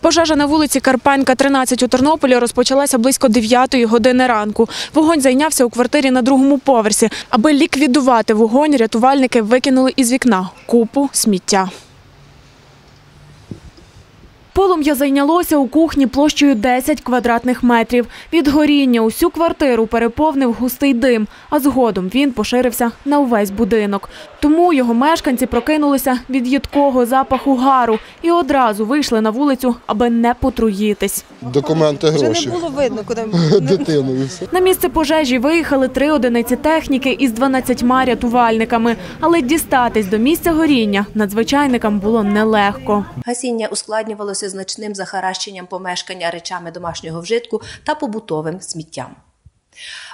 Пожежа на вулиці Карпенка, 13 у Тернополі розпочалася близько 9 години ранку. Вогонь зайнявся у квартирі на другому поверсі. Аби ліквідувати вогонь, рятувальники викинули із вікна купу сміття. Полум'я зайнялося у кухні площею 10 квадратних метрів. Від горіння усю квартиру переповнив густий дим, а згодом він поширився на увесь будинок. Тому його мешканці прокинулися від їдкого запаху гару і одразу вийшли на вулицю, аби не потруїтись. Документи, Вже не було видно, куди дитину і все. На місце пожежі виїхали три одиниці техніки із 12 рятувальниками. Але дістатись до місця горіння надзвичайникам було нелегко. Гасіння ускладнювалося значним захаращенням помешкання речами домашнього вжитку та побутовим сміттям.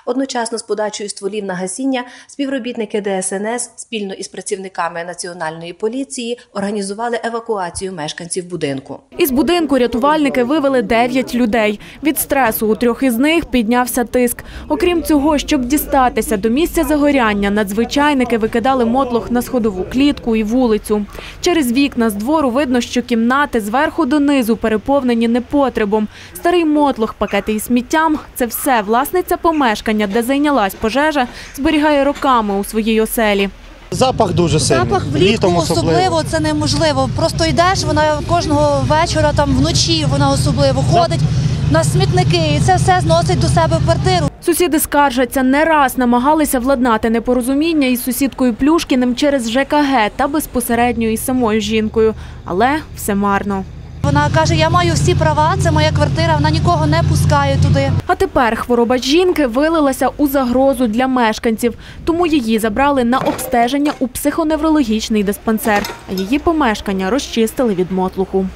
Одночасно з подачею стволів на гасіння співробітники ДСНС спільно із працівниками Національної поліції організували евакуацію мешканців будинку. Із будинку рятувальники вивели 9 людей. Від стресу у трьох із них піднявся тиск. Окрім цього, щоб дістатися до місця загоряння, надзвичайники викидали мотлох на сходову клітку і вулицю. Через вікна з двору видно, що кімнати зверху донизу переповнені непотребом. Старий мотлох, пакети із сміттям – це все власниця помешкання, де зайнялась пожежа, зберігає роками у своїй оселі. Запах дуже сильний. запах влітку Літом особливо це неможливо. Просто йдеш, вона кожного вечора, там вночі вона особливо ходить на смітники, і це все зносить до себе в квартиру. Сусіди скаржаться, не раз намагалися владнати непорозуміння із сусідкою Плюшкіним через ЖКГ та безпосередньо із самою жінкою. Але все марно. Вона каже: Я маю всі права, це моя квартира, вона нікого не пускає туди. А тепер хвороба жінки вилилася у загрозу для мешканців, тому її забрали на обстеження у психоневрологічний диспансер, а її помешкання розчистили від мотлуху.